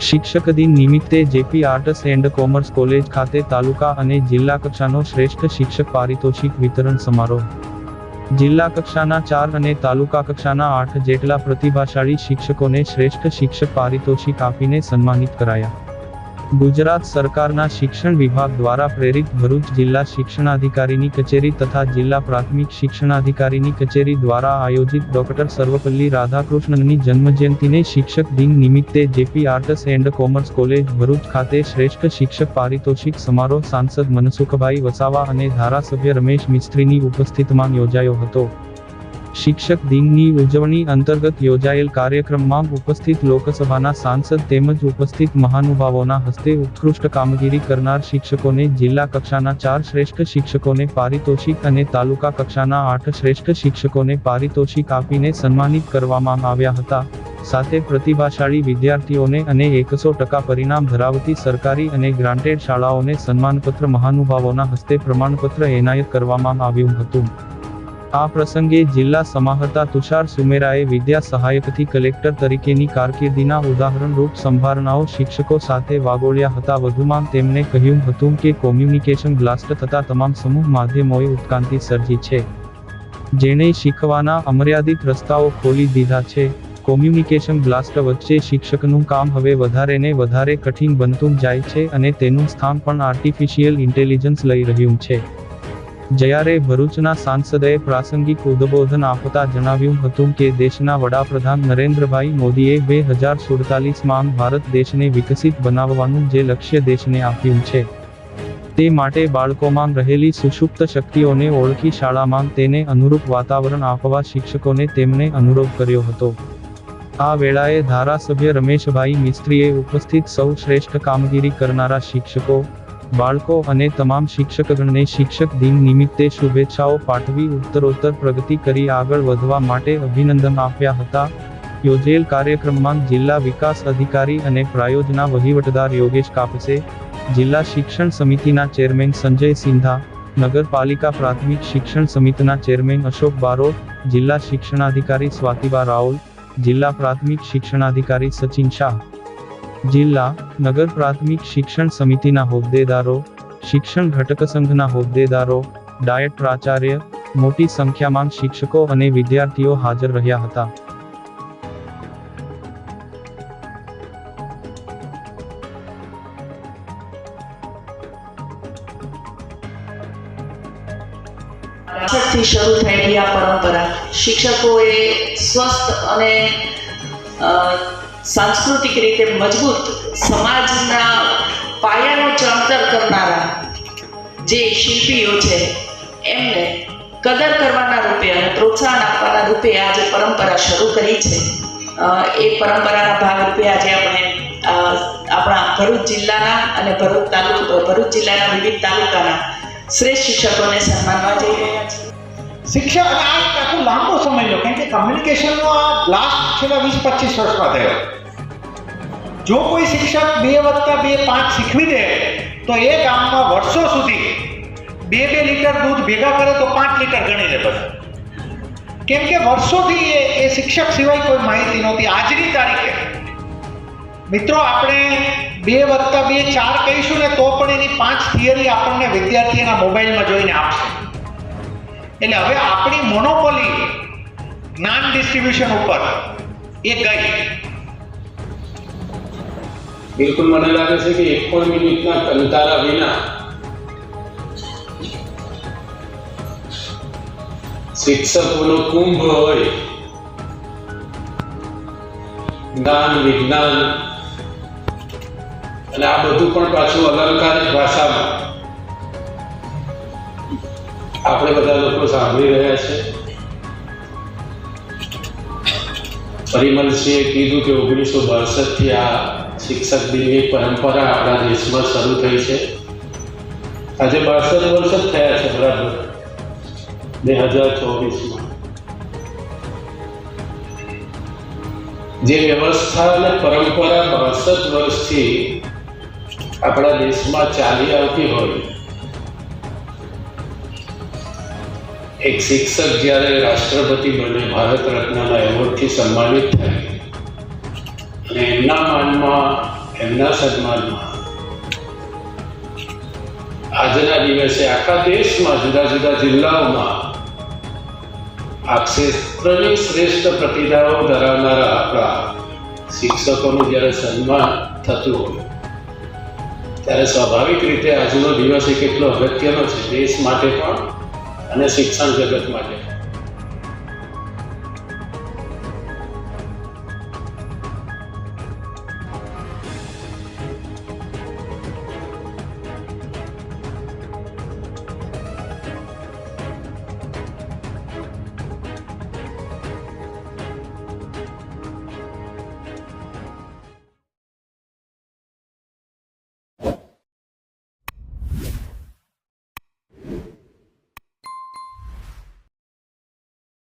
શિક્ષક દિન નિમિત્તે JP arts and commerce college ખાતે તાલુકા અને જિલ્લા કક્ષાનો શ્રેષ્ઠ શિક્ષક પારિતોષિક વિતરણ સમારોહ. જિલ્લા કક્ષાના ચાર અને તાલુકા કક્ષાના આઠ જેટલા પ્રતિભાશાળી શિક્ષકોને શ્રેષ્ઠ શિક્ષક પારિતોષિક આપીને સન્માનિત કરાયા. ગુજરાત સરકારના શિક્ષણ વિભાગ દ્વારા પ્રેરિત ભરૂચ જિલ્લા શિક્ષણાધિકારીની કચેરી તથા જિલ્લા પ્રાથમિક શિક્ષણાધિકારીની કચેરી દ્વારા આયોજિત ડોક્ટર સર્વપલ્લી રાધાકૃષ્ણનની જન્મજયંતિને શિક્ષક દિન નિમિત્તે JP arts and commerce college Bharuch ખાતે શ્રેષ્ઠ શિક્ષક પારિતોષિક સમારોહ સાંસદ મનસુખભાઈ વસાવા અને ધારાસભ્ય રમેશ મિસ્ત્રીની ઉપસ્થિતમાં યોજાયો હતો. શિક્ષક દિનની ઉજવણી અંતર્ગત યોજાયેલ કાર્યક્રમમાં ઉપસ્થિત લોકસભાના સાંસદ તેમજ ઉપસ્થિત મહાનુભાવોના હસ્તે ઉત્કૃષ્ટ કામગીરી કરનાર શિક્ષકોને જિલ્લા કક્ષાના ચાર શ્રેષ્ઠ શિક્ષકોને પારિતોષિક અને તાલુકા કક્ષાના આઠ શ્રેષ્ઠ શિક્ષકોને પારિતોષિક આપીને સન્માનિત કરવામાં આવ્યા હતા. સાથે પ્રતિભાશાળી વિદ્યાર્થીઓને અને એકસો ટકા પરિણામ ધરાવતી સરકારી અને ગ્રાન્ટેડ શાળાઓને સન્માનપત્ર મહાનુભાવોના હસ્તે પ્રમાણપત્ર એનાયત કરવામાં આવ્યું હતું. આ પ્રસંગે જિલ્લા સમાહર્તા તુષાર સુમેરાએ વિદ્યા સહાયકથી કલેક્ટર તરીકેની કારકિર્દીના ઉદાહરણરૂપ સંભારણાઓ શિક્ષકો સાથે વાગોળ્યા હતા. વધુમાં તેમણે કહ્યું હતું કે કોમ્યુનિકેશન બ્લાસ્ટ થતા તમામ સમૂહ માધ્યમોએ ઉત્ક્રાંતિ સર્જી છે. જેણે શીખવાના અમર્યાદિત રસ્તાઓ ખોલી દીધા છે. કોમ્યુનિકેશન બ્લાસ્ટ વચ્ચે શિક્ષકનું કામ હવે વધારે ને વધારે કઠિન બનતું જાય છે અને તેનું સ્થાન પણ આર્ટિફિશિયલ ઇન્ટેલિજન્સ લઈ રહ્યું છે. જ્યારે ભરૂચના સાંસદે પ્રાસંગિક ઉદબોધન આપતા જણાવ્યું હતું કે દેશના વડાપ્રધાન નરેન્દ્રભાઈ મોદીએ બે હજાર સુડતાલીસમાં ભારત દેશને વિકસિત બનાવવાનું જે લક્ષ્ય દેશને આપ્યું છે, તે માટે બાળકોમાં રહેલી સુષુપ્ત શક્તિઓને ઓળખી શાળામાં તેને અનુરૂપ વાતાવરણ આપવા શિક્ષકોને તેમણે અનુરોધ કર્યો હતો. આ વેળાએ ધારાસભ્ય રમેશભાઈ મિસ્ત્રીએ ઉપસ્થિત સૌ શ્રેષ્ઠ કામગીરી કરનારા શિક્ષકો બાળકો અને તમામ શિક્ષકગણને શિક્ષક દિન નિમિત્તે શુભેચ્છાઓ પાઠવી ઉત્તરોત્તર પ્રગતિ કરી આગળ વધવા માટે અભિનંદન આપ્યા હતા. યોજેલ કાર્યક્રમમાં જિલ્લા વિકાસ અધિકારી અને પ્રાયોજના વહીવટદાર યોગેશ કાપસે, જિલ્લા શિક્ષણ સમિતિના ચેરમેન સંજય સિંધા, નગરપાલિકા પ્રાથમિક શિક્ષણ સમિતિના ચેરમેન અશોક બારોટ, જિલ્લા શિક્ષણાધિકારી સ્વાતિબા રાઓલ જિલ્લા પ્રાથમિક શિક્ષણાધિકારી સચિન શાહ. જિલ્લા, નગર પ્રાથમિક શિક્ષણ સમિતિના હોદ્દેદારો, શિક્ષણ ઘટક સંઘના હોદ્દેદારો, ડાયટ પ્રાચાર્ય, મોટી સંખ્યામાં શિક્ષકો અને વિદ્યાર્થીઓ હાજર રહ્યા હતા. શરૂ થયેલી આ પરંપરા. શિક્ષકોએ સ્વસ્થ અને સાંસ્કૃતિક રીતે મજબૂત સમાજના પાયાનો ચણતર કરનારા જે શિલ્પીઓ છે, એમને કદર કરવાના રૂપે અને પ્રોત્સાહન આપવાના રૂપે આજે પરંપરા શરૂ કરી છે. એ પરંપરાના ભાગરૂપે આજે આપણે આપણા ભરૂચ જિલ્લાના અને ભરૂચ તાલુકા, ભરૂચ જિલ્લાના વિવિધ તાલુકાના શ્રેષ્ઠ શિક્ષકોને સન્માનવા જઈ રહ્યા છીએ. શિક્ષા અને આ આખો લાંબો સમય લો કેમ કે કમ્યુનિકેશનનો આ લાસ્ટ છેલ્લા વીસ, પચીસ વર્ષમાં થયો. જો કોઈ શિક્ષક બે વત્તા બે પાંચ શીખવી દે, તો એ ગામમાં વર્ષો સુધી બે બે લીટર દૂધ ભેગા કરે તો પાંચ લીટર ગણી લે બધા કેમ કે વર્ષોથી એ એ શિક્ષક સિવાય કોઈ માહિતી નહોતી. આજની તારીખે. મિત્રો, આપણે બે વત્તા બે ચાર કહીશું ને, તો પણ એની પાંચ થિયરી આપણને વિદ્યાર્થીના મોબાઈલમાં જોઈને આપશે. એટલે હવે આપણી મોનોપોલી જ્ઞાન ડિસ્ટ્રીબ્યુશન ઉપર એ ગઈ. બિલકુલ મને લાગે છે કે એક પણ મિનિટના કંટારા વિના શિક્ષકોનો કુંભ હોય, જ્ઞાન, વિજ્ઞાન, અને આ બધું પણ પાછું અલંકારિક ભાષામાં. આપણે બધા લોકો સાંભળી રહ્યા છે. પરિમલસિંહે કીધું કે ઓગણીસો બાસઠથી આ શિક્ષક દિનની પરંપરા આપણા દેશમાં શરૂ થઈ છે. આજે બાસઠ વર્ષ જ થયા છે, બરાબર. બે હજાર ચોવીસમાં. જે વ્યવસ્થા અને પરંપરા બાસઠ વર્ષથી આપણા દેશમાં ચાલી આવતી હોય એક શિક્ષક જ્યારે રાષ્ટ્રપતિ બને, ભારત રત્નના એવોર્ડથી સન્માનિત થાય. અને એમના માનમાં, એમના સન્માનમાં આજના દિવસે આખા દેશમાં જુદા જુદા જિલ્લાઓમાં આ ક્ષેત્રની શ્રેષ્ઠ પ્રતિભાઓ ધરાવનારા આપણા શિક્ષકોનું જ્યારે સન્માન થતું હોય, ત્યારે સ્વાભાવિક રીતે આજનો દિવસ એ કેટલો અગત્યનો છે, દેશ માટે પણ અને શિક્ષણ જગત માટે. પણ